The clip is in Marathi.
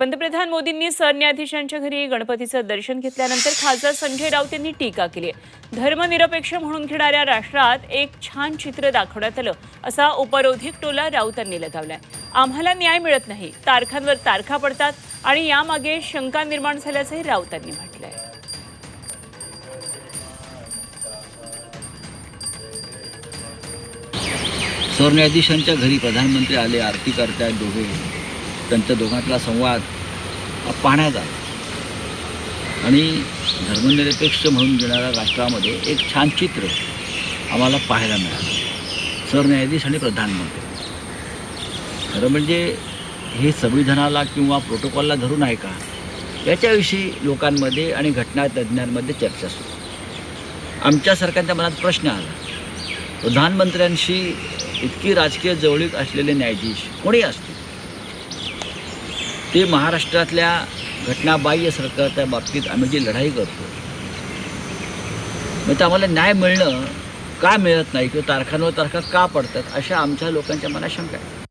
पंतप्रधान मोदींनी सरन्यायाधीशांच्या घरी गणपतीचं दर्शन घेतल्यानंतर खासदार संजय राऊत यांनी टीका केली. आहे धर्मनिरपेक्ष म्हणून घेणाऱ्या राष्ट्रात एक छान चित्र दाखवण्यात आलं असा उपरोधिक टोला राऊतांनी लगावलाय. आम्हाला न्याय मिळत नाही तारखांवर तारखा पडतात आणि यामागे शंका निर्माण झाल्याचंही राऊतांनी म्हटलंय. सरन्यायाधीशांच्या घरी प्रधानमंत्री आले आरती करतायत दोघे. त्यांच्या दोघांतला संवाद हा पाहण्यात आला. आणि धर्मनिरपेक्ष म्हणून घेणाऱ्या राष्ट्रामध्ये एक छान चित्र आम्हाला पाहायला मिळालं. सरन्यायाधीश आणि प्रधानमंत्री. खरं म्हणजे हे संविधानाला किंवा प्रोटोकॉलला धरून आहे का? याच्याविषयी लोकांमध्ये आणि घटनातज्ञांमध्ये चर्चा सुरू. आमच्यासारख्यांच्या मनात प्रश्न आला. प्रधानमंत्र्यांशी इतकी राजकीय जवळीक असलेले न्यायाधीश कोणी असतील? ते महाराष्ट्रातल्या घटनाबाह्य सरकारच्या बाबतीत आम्ही जी लढाई करतो मग ते आम्हाला न्याय मिळणं का मिळत नाही किंवा तारखांवर तारखा का पडतात अशा आमच्या लोकांच्या मनात शंका आहे.